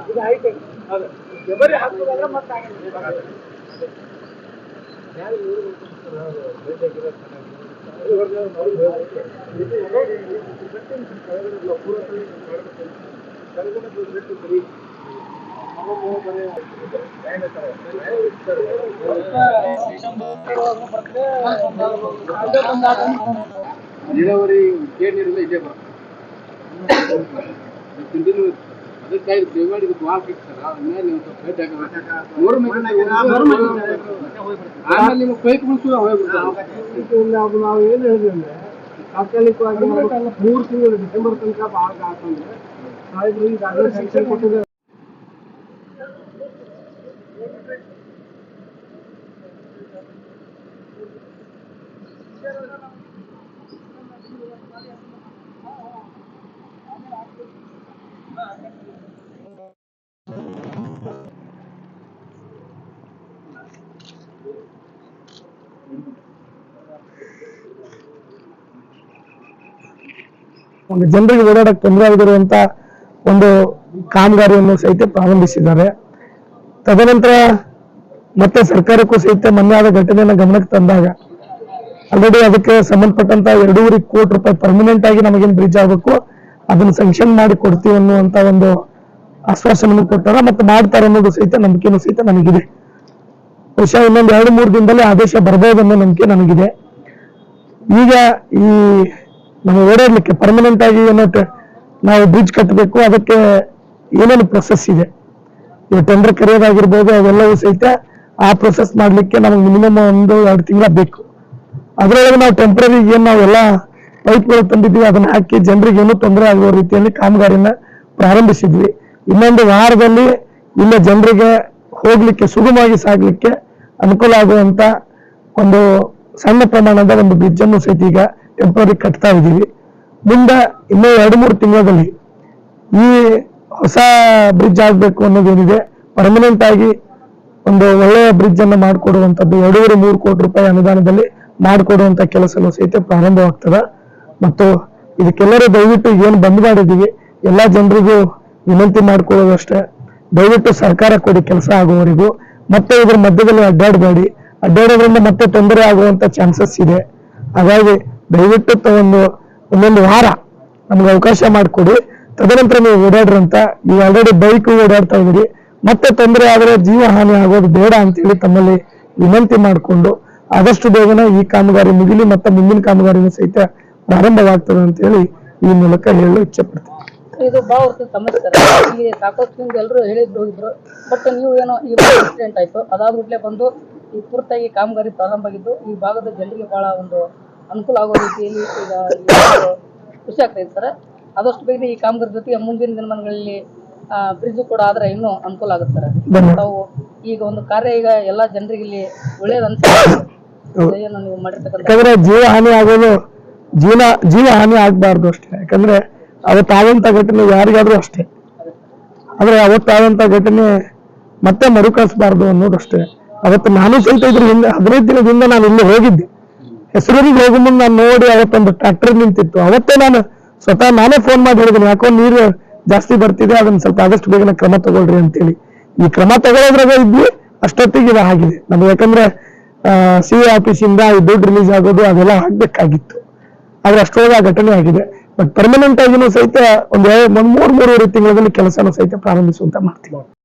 ಇದು ಹೈಟೆಕ್ ಜಬರಿ ಹಾಕೋದಾಗ ಮತ್ತೆ ನೀರಾವರಿ ಕೇಳಿ ನೀರೆಲ್ಲ ಇಲ್ಲೇ ಬರುತ್ತೆ ತಿಂದಿದ್ದು ಅದಕ್ಕಾಗಿ ದಯಮಾಡಿ ಇದಕ್ಕೆ ವಾಲ್ ಸರ್ ಆಮೇಲೆ ನೀವು ಸ್ವಲ್ಪ ಭೇಟಿ ಆಗಬೇಕು. ಮೂರು ಮಂದಿ ಆಮೇಲೆ ನಿಮಗೆ ಪೈಪ್ ಬಿಡ್ತು ಹೋಗ್ಬಿಡ್ತಾರೆ ನಾವು ನಾವು ಏನು ಹೇಳಿದ್ವಿ ಅಂದ್ರೆ ತಾತ್ಕಾಲಿಕವಾಗಿ ನಾವು ಮೂರು ತಿಂಗಳು ಡಿಸೆಂಬರ್ ತನಕ ಭಾಳ ಹಾಕಂದ್ರೆ ಸಾಹೇಬ್ರು ಈಗಾಗಲೇ ಸ್ಯಾಂಕ್ಷನ್ ಕೊಟ್ಟಿದ್ದಾರೆ ಒಂದು ಜನರಿಗೆ ಓಡಾಡಕ್ಕೆ ತೊಂದರೆ ಆಗಿರುವಂತ ಒಂದು ಕಾಮಗಾರಿಯನ್ನು ಸಹಿತ ಪ್ರಾರಂಭಿಸಿದ್ದಾರೆ. ತದನಂತರ ಮತ್ತೆ ಸರ್ಕಾರಕ್ಕೂ ಸಹಿತ ಮೊನ್ನೆ ಆದ ಘಟನೆಯನ್ನು ಗಮನಕ್ಕೆ ತಂದಾಗ ಆಲ್ರೆಡಿ ಅದಕ್ಕೆ ಸಂಬಂಧಪಟ್ಟಂತ ಎರಡೂವರೆ ಕೋಟಿ ರೂಪಾಯಿ ಪರ್ಮನೆಂಟ್ ಆಗಿ ನಮಗೇನು ಬ್ರಿಡ್ಜ್ ಆಗಬೇಕು, ಅದನ್ನು ಸಂಕ್ಷನ್ ಮಾಡಿ ಕೊಡ್ತೀವಿ ಅನ್ನುವಂತ ಒಂದು ಆಶ್ವಾಸವನ್ನು ಕೊಟ್ಟಾರ ಮತ್ತೆ ಮಾಡ್ತಾರೆ ಅನ್ನೋದು ಸಹಿತ ನಂಬಿಕೆನೂ ಸಹಿತ ನನಗಿದೆ ಬಹುಶಃ ಇನ್ನೊಂದು ಎರಡು, ಮೂರು ದಿನದಲ್ಲಿ ಆದೇಶ ಬರ್ಬೋದು ಅನ್ನೋ ನಂಬಿಕೆ ನನಗಿದೆ. ಈಗ ಈ ನಮ್ಮ ಓಡಾಡ್ಲಿಕ್ಕೆ ಪರ್ಮನೆಂಟ್ ಆಗಿ ಏನೋ ನಾವು ಬ್ರಿಡ್ಜ್ ಕಟ್ಟಬೇಕು ಅದಕ್ಕೆ ಏನೇನು ಪ್ರೊಸೆಸ್ ಇದೆ? ಈ ಟೆಂಡರ್ ಕರೆಯೋದಾಗಿರ್ಬೋದು ಅವೆಲ್ಲವೂ ಸಹಿತ ಆ ಪ್ರೊಸೆಸ್ ಮಾಡಲಿಕ್ಕೆ ನಮಗೆ ಮಿನಿಮಮ್ ಒಂದು ಎರಡು ತಿಂಗಳ ಬೇಕು. ಅದರೊಳಗೆ ನಾವು ಟೆಂಪ್ರರಿ ಏನು ನಾವೆಲ್ಲ ಪೈಪ್ಗಳು ತಂದಿದ್ವಿ ಅದನ್ನ ಹಾಕಿ ಜನರಿಗೆ ಏನೂ ತೊಂದರೆ ಆಗುವ ರೀತಿಯಲ್ಲಿ ಕಾಮಗಾರಿನ ಪ್ರಾರಂಭಿಸಿದ್ವಿ. ಇನ್ನೊಂದು ವಾರದಲ್ಲಿ ಇಲ್ಲ ಜನರಿಗೆ ಹೋಗ್ಲಿಕ್ಕೆ, ಸುಗಮವಾಗಿ ಸಾಗ್ಲಿಕ್ಕೆ ಅನುಕೂಲ ಆಗುವಂತ ಒಂದು ಸಣ್ಣ ಪ್ರಮಾಣದ ಒಂದು ಬ್ರಿಡ್ಜ್ ಅನ್ನು ಸಹಿತ ಈಗ ಟೆಂಪ್ರರಿ ಕಟ್ತಾ ಇದ್ದೀವಿ. ಮುಂದೆ ಇನ್ನೂ ಎರಡು, ಮೂರು ತಿಂಗಳಲ್ಲಿ ಈ ಹೊಸ ಬ್ರಿಡ್ಜ್ ಆಗಬೇಕು ಅನ್ನೋದೇನಿದೆ ಪರ್ಮನೆಂಟ್ ಆಗಿ ಒಂದು ಒಳ್ಳೆಯ ಬ್ರಿಡ್ಜ್ ಅನ್ನು ಮಾಡಿಕೊಡುವಂಥದ್ದು, ಎರಡೂವರೆ, ಮೂರು ಕೋಟಿ ರೂಪಾಯಿ ಅನುದಾನದಲ್ಲಿ ಮಾಡಿಕೊಡುವಂಥ ಕೆಲಸನೂ ಸಹಿತ ಪ್ರಾರಂಭವಾಗ್ತದೆ. ಮತ್ತು ಇದಕ್ಕೆಲ್ಲರೂ ದಯವಿಟ್ಟು ಏನು ಬಂದ್ ಮಾಡಿದೀವಿ ಎಲ್ಲ ಜನರಿಗೂ ವಿನಂತಿ ಮಾಡಿಕೊಳ್ಳೋದಷ್ಟೇ ದಯವಿಟ್ಟು ಸರ್ಕಾರ ಕೊಡಿ ಕೆಲಸ ಆಗುವವರೆಗೂ. ಮತ್ತೆ ಇದ್ರ ಮಧ್ಯದಲ್ಲಿ ಅಡ್ಡಾಡಬೇಡಿ ಅಡ್ಡಾಡೋದ್ರಿಂದ ಮತ್ತೆ ತೊಂದರೆ ಆಗುವಂತ ಚಾನ್ಸಸ್ ಇದೆ. ಹಾಗಾಗಿ ದಯವಿಟ್ಟು ಒಂದು ಒಂದೊಂದು ವಾರ ನಮ್ಗೆ ಅವಕಾಶ ಮಾಡಿಕೊಡಿ. ತದನಂತರ ನೀವು ಓಡಾಡ್ರಂತ, ನೀವು ಆಲ್ರೆಡಿ ಬೈಕ್ ಓಡಾಡ್ತಾ ಇದ್ದೀರಿ. ಮತ್ತೆ ತೊಂದರೆ ಆದರೆ ಜೀವ ಹಾನಿ ಆಗೋದು ಬೇಡ ಅಂತೇಳಿ ತಮ್ಮಲ್ಲಿ ವಿನಂತಿ ಮಾಡಿಕೊಂಡು ಆದಷ್ಟು ಬೇಗನೆ ಈ ಕಾಮಗಾರಿ ಮುಗಿಲಿ, ಮತ್ತೆ ಮುಂದಿನ ಕಾಮಗಾರಿನೂ ಸಹಿತ ಪ್ರಾರಂಭವಾಗ್ತದೆ ಅಂತ ಹೇಳಿ ಈ ಮೂಲಕ ಹೇಳಲು ಇಚ್ಛೆ ಪಡ್ತೀನಿ ಇದು ಭಾಳ ವರ್ಷದ ಸಮಸ್ಯೆ ಇಲ್ಲಿ ಸಾಕಷ್ಟು ಎಲ್ಲರೂ ಹೇಳಿದ್ರು ಹೋಗಿದ್ರು. ಬಟ್ ನೀವು ಏನೋ ಈ ಆಯಿತು. ಆಯ್ತು ಅದಾದ್ಬಿಟ್ಲೆ ಬಂದು ಈ ಪೂರ್ತಿಯಾಗಿ ಕಾಮಗಾರಿ ಪ್ರಾರಂಭ ಆಗಿದ್ದು ಈ ಭಾಗದ ಜನರಿಗೆ ಬಹಳ ಒಂದು ಅನುಕೂಲ ಆಗೋ ರೀತಿಯಲ್ಲಿ ಈಗ ಖುಷಿ ಆಗ್ತಾ ಸರ್. ಆದಷ್ಟು ಬೇಗ ಈ ಕಾಮಗಾರಿ ಜೊತೆಗೆ ಮುಂದಿನ ದಿನಮಾನಗಳಲ್ಲಿ ಬ್ರಿಡ್ಜ್ ಕೂಡ ಆದ್ರೆ ಇನ್ನೂ ಅನುಕೂಲ ಆಗುತ್ತೆ ಸರ್. ನಾವು ಈಗ ಒಂದು ಕಾರ್ಯ ಈಗ ಎಲ್ಲಾ ಜನರಿಗೆ ಇಲ್ಲಿ ಒಳ್ಳೇದಂತ ಏನು ನೀವು ಮಾಡಿರ್ತಕ್ಕಂಥ ಯಾಕಂದ್ರೆ ಜೀವ ಹಾನಿ ಆಗೋದು ಜೀವ ಜೀವ ಹಾನಿ ಆಗ್ಬಾರ್ದು ಅಷ್ಟೇ. ಯಾಕಂದ್ರೆ ಅವತ್ತಾದಂತ ಘಟನೆ ಯಾರಿಗಾದ್ರೂ ಅಷ್ಟೇ. ಆದ್ರೆ ಅವತ್ತಾದಂತ ಘಟನೆ ಮತ್ತೆ ಮರುಕಳಿಸಬಾರ್ದು ಅನ್ನೋದಷ್ಟೇ. ಅವತ್ತು ನಾನು ಸಹಿತ ಇದ್ರ ಹಿಂದೆ ಹದಿನೈದು ದಿನದಿಂದ ನಾನು ಇಲ್ಲಿ ಹೋಗಿದ್ದೆ. ಹೆಸರೂರಿಗೆ ಹೋಗೋ ಮುಂದೆ ನಾನು ನೋಡಿ ಅವತ್ತೊಂದು ಟ್ರ್ಯಾಕ್ಟರ್ ನಿಂತಿತ್ತು. ಅವತ್ತೇ ನಾನು ಸ್ವತಃ ನಾನೇ ಫೋನ್ ಮಾಡಿ ಹೇಳಿದ್ದೀನಿ ಯಾಕೋ ನೀರು ಜಾಸ್ತಿ ಬರ್ತಿದೆ, ಅದನ್ನ ಸ್ವಲ್ಪ ಆದಷ್ಟು ಬೇಗನೆ ಕ್ರಮ ತಗೊಳ್ರಿ ಅಂತೇಳಿ. ಈ ಕ್ರಮ ತಗೊಳ್ಳೋದ್ರಾಗ ಇದ್ವಿ, ಅಷ್ಟೊತ್ತಿಗೆ ಇದು ಆಗಿದೆ. ನಮ್ಗೆ ಯಾಕಂದ್ರೆ ಸಿ ಆಫೀಸಿಂದ ಈ ದುಡ್ಡು ರಿಲೀಸ್ ಆಗೋದು ಅದೆಲ್ಲ ಆಗ್ಬೇಕಾಗಿತ್ತು. ಆದ್ರೆ ಅಷ್ಟೊಳಗೆ ಆ ಘಟನೆ ಆಗಿದೆ. ಬಟ್ ಪರ್ಮನೆಂಟ್ ಆಗಿನೂ ಸಹಿತ ಒಂದ್ ಎರಡು- ಒಂದ್ ಮೂರ್ ಮೂರುವರೆ ತಿಂಗಳಲ್ಲಿ ಕೆಲಸನೂ ಸಹಿತ ಪ್ರಾರಂಭಿಸುವಂತ ಮಾಡ್ತೀವಿ.